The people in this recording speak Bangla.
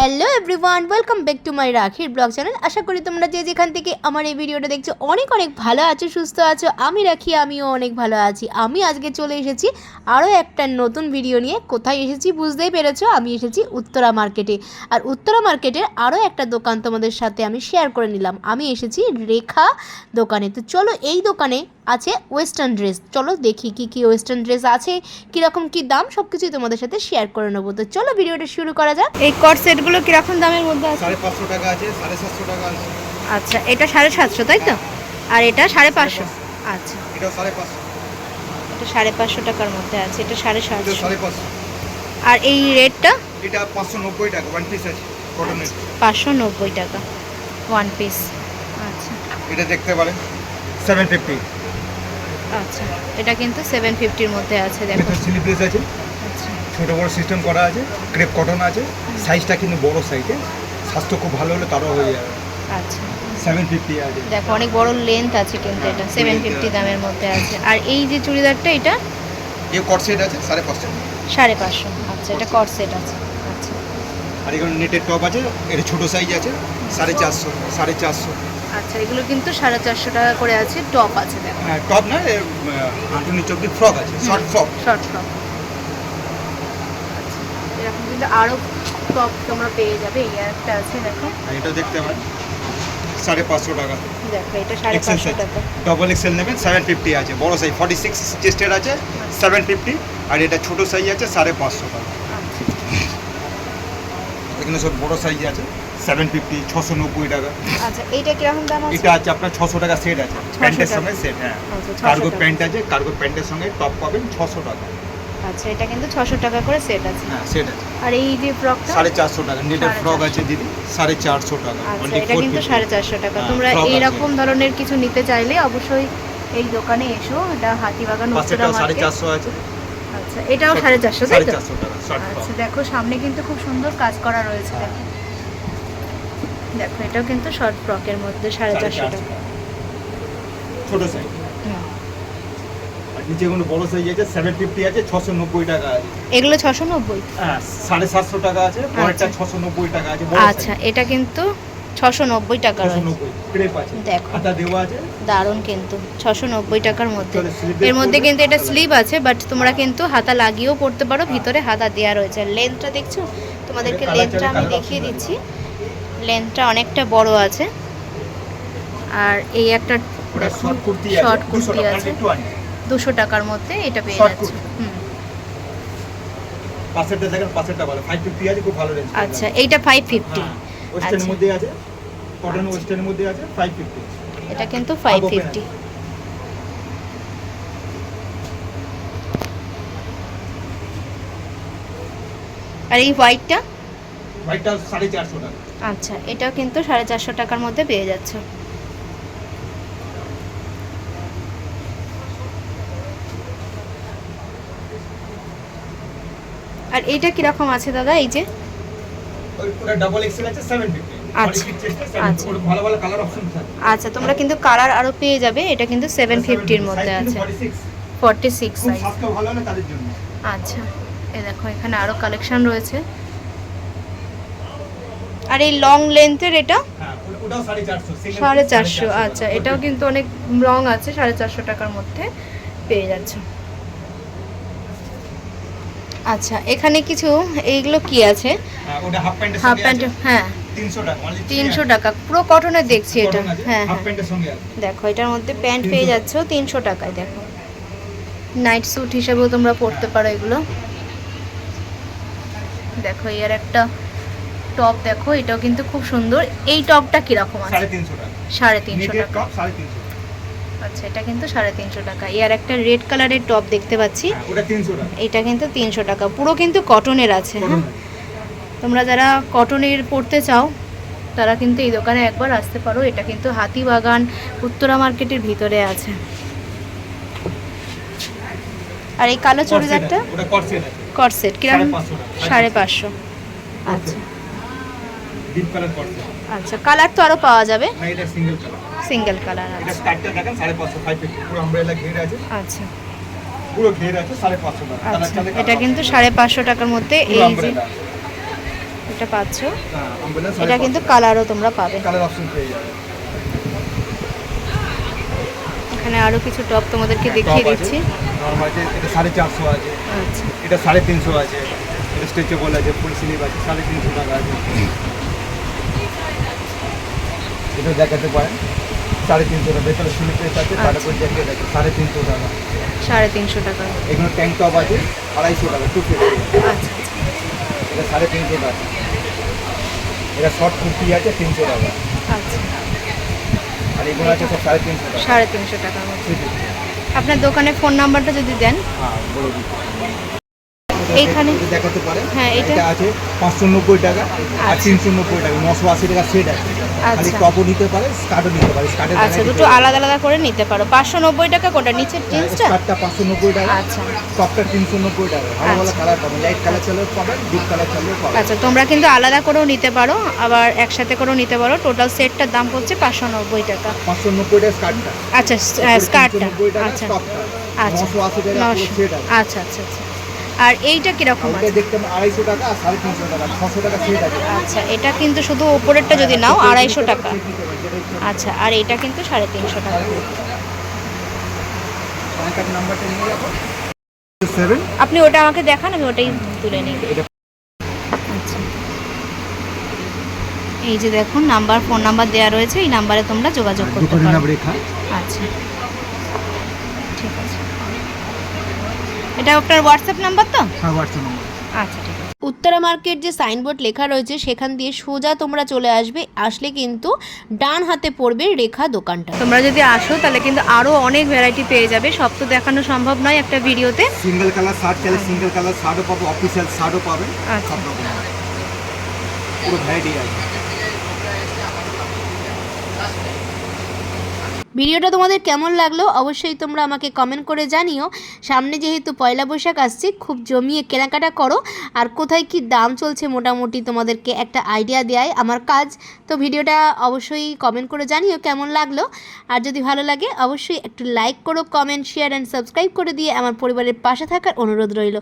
Hello everyone welcome back to my রাখির ব্লগ চ্যানেল আশা করি তোমরা যে যেখান থেকে আমার এই ভিডিওটা দেখছ অনেক অনেক ভালো আছো, সুস্থ আছো। আমি রাখি, আমিও অনেক ভালো আছি। আমি আজকে চলে এসেছি আরও একটা নতুন ভিডিও নিয়ে। কোথায় এসেছি বুঝতেই পেরেছ? আমি এসেছি উত্তরা মার্কেটে আর উত্তরা মার্কেটের আরও একটা দোকান তোমাদের সাথে আমি শেয়ার করে নিলাম। আমি এসেছি রেখা দোকানে। তো চলো এই দোকানে আছে ওয়েস্টার্ন ড্রেস। চলো দেখি কি কি ওয়েস্টার্ন ড্রেস আছে কীরকম কি দাম সব কিছুই তোমাদের সাথে শেয়ার করে নেব। তো চলো ভিডিওটা শুরু করা যাক। এই কট সেটগুলো কীরকম দামের মধ্যে আছে? সাড়ে পাঁচশো টাকা আছে সাড়ে সাতশো টাকা আছে। আচ্ছা এটা সাড়ে সাতশো তাই তো? আর এটা সাড়ে পাঁচশো? আচ্ছা। এটাও সাড়ে পাঁচশো। এটা সাড়ে পাঁচশো টাকার মধ্যে আছে এটা সাড়ে সাতশো। সাড়ে পাঁচশো। আর এই রেটটা? এটা পাঁচশো নব্বই টাকা ওয়ান পিস আছে কটনের পাঁচশো নব্বই টাকা ওয়ান পিস আচ্ছা। এটা দেখতে পারেন সেভেন ফিফটি আচ্ছা এটা কিন্তু সেভেন ফিফটির মধ্যে আছে দেখো। এটা স্লিপলেস আছে। আচ্ছা। ছোটো বড় সিস্টেম করা আছে ক্রেপ কটন আছে। সাইজটা কিন্তু বড় সাইজে স্বাস্থ্য খুব ভালো হলে তারও হয়ে যাবে। আচ্ছা। সেভেন ফিফটি আছে। দেখো অনেক বড় লেন্থ আছে কিন্তু এটা হ্যাঁ, সেভেন ফিফটি দামের মধ্যে আছে। আর এই যে চুড়িদারটা এটা? এ কট সেট আছে সাড়ে পাঁচশো। সাড়ে পাঁচশো। আচ্ছা এটা কট সেট আছে। আচ্ছা। আর এখানে নেটের টপ আছে এটা ছোটো সাইজ আছে সাড়ে চারশো সাড়ে চারশো। আচ্ছা এগুলো কিন্তু সাড়ে চারশো টাকা করে আছে টপ আছে দেখো। হ্যাঁ টপ না হাঁটু নিচে অব্দি ফ্রক আছে শর্ট ফ্রক শর্ট ফ্রক এরকম কিন্তু আরও টপ তোমরা পেয়ে যাবে এই একটা আছে দেখো। আর এটা দেখতে পারেন সাড়ে পাঁচশো টাকা। দেখো এটা সাড়ে পাঁচশো টাকা। ডবল এক্সেল নেবেন সেভেন ফিফটি আছে বড় সাইজ ফর্টি সিক্স চেস্টের আছে সেভেন ফিফটি আর এটা ছোটো সাইজ আছে সাড়ে পাঁচশো টাকা। আচ্ছা। এখানে সব বড় সাইজ আছে। সেভেন ফিফটি ছশো নব্বই টাকা। আচ্ছা এইটা কীরকম দাম আছে? এটা আছে আপনার ছশো টাকা সেট আছে। প্যান্টের সঙ্গে সেট হ্যাঁ। আচ্ছা, 600 কার্গো প্যান্ট আছে কার্গো প্যান্টের সঙ্গে টপ পাবেন ছশো টাকা। আচ্ছা এটা কিন্তু ছশো টাকা করে সেট আছে। হ্যাঁ সেট আছে। আর এই যে ফ্রকটা সাড়ে চারশো টাকা নেটের ফ্রক আছে দিদি সাড়ে চারশো টাকা আচ্ছা এটা কিন্তু সাড়ে চারশো টাকা। হ্যাঁ, তোমরা। এইরকম ধরনের কিছু নিতে চাইলে অবশ্যই এই দোকানে এসো এটা হাতিবাগান উত্তরা সাড়ে চারশো আছে। আচ্ছা এটাও সাড়ে চারশো তাই সাড়ে তো চারশো টাকা আচ্ছা দেখো সামনে কিন্তু খুব সুন্দর কাজ করা রয়েছে। দেখো। দেখো এটাও কিন্তু শর্ট ফ্রকের মধ্যে সাড়ে চারশো টাকা। ছোটো সাইজ নিচে কোনো বড় সাইজ আছে? সেভেন ফিফটি আছে ছশো নব্বই টাকা আছে। এগুলো ছশো নব্বই? হ্যাঁ সাড়ে সাতশো টাকা আছে পরেরটা আচ্ছা। ছশো নব্বই টাকা আছে আচ্ছা এটা কিন্তু ছশো নব্বই টাকা দেখো। দারুণ কিন্তু ছশো নব্বই টাকার মধ্যে। এর মধ্যে কিন্তু এটা স্লিভ আছে বাট তোমরা কিন্তু হাতা লাগিয়েও পড়তে পারো ভিতরে হাতা দেওয়া রয়েছে। লেন্থটা দেখছ? তোমাদেরকে লেন্থটা আমি দেখিয়ে দিচ্ছি। লেন্থটা অনেকটা বড় আছে। আর এই একটা শর্ট কুর্তি আছে দুশো টাকার মধ্যে এটা পেয়ে যাচ্ছে। হুম। পাশেরটা দেখেন পাশেরটা ভালো। ফাইভ ফিফটি আছে খুব ভালো রেঞ্জ আচ্ছা এইটা ফাইভ ফিফটি ওয়েস্টার্নের আচ্ছা। মধ্যে আছে কটন মধ্যে এটা কিন্তু ফাইভ open ফিফটি আর এই হোয়াইটটা হোয়াইটটা সাড়ে চারশো টাকা। আচ্ছা এটাও কিন্তু সাড়ে চারশো টাকার মধ্যে পেয়ে যাচ্ছে। আর এইটা কীরকম আছে দাদা এই যে? ডাবল এক্সেল আছে সেভেন ফিফটি আচ্ছা, আচ্ছা। আচ্ছা তোমরা কিন্তু কালার আরও পেয়ে যাবে এটা কিন্তু সেভেন ফিফটির মধ্যে আছে। ফর্টি সিক্স আচ্ছা এ দেখো এখানে আরও কালেকশন রয়েছে। আর এই লং লেন্থের এটা? হ্যাঁ সাড়ে চারশো। আচ্ছা এটাও কিন্তু অনেক লং আছে সাড়ে চারশো টাকার মধ্যে পেয়ে যাচ্ছে। আচ্ছা এখানে কিছু এইগুলো কি আছে? হাফ প্যান্ট হ্যাঁ। তিনশো টাকা পুরো কটনের দেখছি এটা। হ্যাঁ। দেখো এটার মধ্যে প্যান্ট পেয়ে যাচ্ছ তিনশো টাকায় দেখো। নাইট স্যুট হিসেবেও তোমরা পরতে পারো এগুলো। দেখো এর একটা টপ দেখো এটাও কিন্তু খুব সুন্দর। এই টপটা কীরকম আছে? সাড়ে তিনশো টাকা। আচ্ছা এটা কিন্তু সাড়ে তিনশো টাকা। এর একটা রেড কালারের টপ দেখতে পাচ্ছি। হ্যাঁ, এটা কিন্তু তিনশো টাকা। পুরো কিন্তু কটনের আছে হ্যাঁ? তোমরা যারা কটনের পড়তে চাও তারা কিন্তু এই দোকানে একবার আসতে পারো। এটা কিন্তু হাতিবাগান উত্তরা মার্কেটের ভিতরে আছে। আর এই কালো চুড়িদারটা? কটসেট আছে। কীরকম। সাড়ে পাঁচশো আচ্ছা। ডিপ কালার কটসেট আচ্ছা কালার তো আরও পাওয়া যাবে। না এটা সিঙ্গেল কালার সিঙ্গেল কালার এটা স্টার্টটা দেখেন সাড়ে পাঁচশো ফাইভ ফিফটি পুরো আমব্রেলা ঘের আছে। আচ্ছা। পুরো ঘের আছে সাড়ে পাঁচশো টাকা। আচ্ছা এটা কিন্তু সাড়ে পাঁচশো টাকার মধ্যে এই যে একটা পাচ্ছ। হ্যাঁ এটা কিন্তু কালারও তোমরা পাবে। কালার অপশন পেয়ে যাবে। এখানে আরও কিছু টপ তোমাদেরকে দেখিয়ে দিচ্ছি। নর্মাল আছে এটা আছে। আচ্ছা। এটা আছে। এটা স্ট্রেচেবল আছে ফুল স্লিভ আছে সাড়ে তিনশো টাকা আছে। এটা দেখাতে পারেন। সাড়ে তিনশো টাকা ভেতরে স্লিপ পেস আছে জ্যাকেট আছে সাড়ে তিনশো টাকা। সাড়ে তিনশো টাকা। এখানে ট্যাঙ্ক টপ আছে আড়াইশো টাকা টু ফিফটি আচ্ছা এটা সাড়ে তিনশো টাকা। এটা শর্ট কুর্তি আছে তিনশো টাকা। আচ্ছা। আর এগুলো আছে সব সাড়ে তিনশো টাকা। সাড়ে তিনশো টাকা আপনার দোকানের ফোন নাম্বারটা যদি দেন। হ্যাঁ বলে এইখানে- দেখাতে পারেন। হ্যাঁ, এটা- আছে পাঁচশো নব্বই টাকা আর আচ্ছা। তিনশো নব্বই টাকা। নশো আশি টাকা সেট আছে। খালি আচ্ছা। টপও নিতে পারে স্কার্টও নিতে পারে। স্কার্টের আচ্ছা দুটো আলাদা আলাদা করে নিতে পারো। পাঁচশো নব্বই টাকা কোনটা? নিচের জিন্সটা স্কার্টটা পাঁচশো নব্বই টাকা। আচ্ছা। টপটা তিনশো নব্বই টাকা। ভালো ভালো আচ্ছা। কালার পাবেন। লাইট কালার চালেও পাবেন ডিপ কালার চালেও পাবেন। আচ্ছা তোমরা কিন্তু আলাদা করেও নিতে পারো আবার একসাথে করেও নিতে পারো। টোটাল সেটটার দাম পড়ছে পাঁচশো নব্বই টাকা। পাঁচশো নব্বই টাকা স্কার্টটা আচ্ছা স্কার্টটা আচ্ছা। আচ্ছা। সেট আছে আচ্ছা আচ্ছা আচ্ছা। আর এইটা কীরকম আছে? দেখতে পাবেন আড়াইশো টাকা আর সাড়ে তিনশো টাকা ছশো টাকা সেট আছে আচ্ছা এটা কিন্তু শুধু ওপরেরটা যদি নাও আড়াইশো টাকা। আচ্ছা আর এটা কিন্তু সাড়ে তিনশো টাকা। কন্ট্যাক্ট নাম্বারটা নিয়ে যাব। সেভেন। আপনি ওটা আমাকে দেখান আমি ওটাই তুলে নিই। আচ্ছা। এই যে দেখুন নাম্বার ফোন নাম্বার দেওয়া রয়েছে এই নাম্বারে তোমরা যোগাযোগ করতে পারো। আচ্ছা ঠিক আছে এটা আপনার হোয়াটসঅ্যাপ নাম্বার তো? হ্যাঁ হোয়াটসঅ্যাপ নম্বর আচ্ছা ঠিক আছে। উত্তরা মার্কেট যে সাইনবোর্ড লেখা রয়েছে সেখান দিয়ে সোজা তোমরা চলে আসবে। আসলে কিন্তু ডান হাতে পড়বে রেখা দোকানটা। তোমরা যদি আসো তাহলে কিন্তু আরও অনেক ভ্যারাইটি পেয়ে যাবে। সব তো দেখানো সম্ভব নয় একটা ভিডিওতে। সিঙ্গেল কালার শার্ট চাইলে সিঙ্গেল কালার শার্টও পাবো অফিসিয়াল শার্টও পাবেন আচ্ছা। সব রকম পুরো ভ্যারাইটি আছে। ভিডিওটা তোমাদের কেমন লাগল অবশ্যই তোমরা আমাকে কমেন্ট করে জানিও। সামনে যেহেতু পয়লা বৈশাখ আসছে, খুব জমিয়ে কেনাকাটা করো। আর কোথায় কি দাম চলছে মোটামুটি তোমাদেরকে একটা আইডিয়া দেয় আমার কাজ। তো ভিডিওটা অবশ্যই কমেন্ট করে জানিও কেমন লাগল। আর যদি ভালো লাগে, অবশ্যই একটু লাইক করো কমেন্ট শেয়ার অ্যান্ড সাবস্ক্রাইব করে দিয়ে আমার পরিবারের পাশে থাকার অনুরোধ রইল।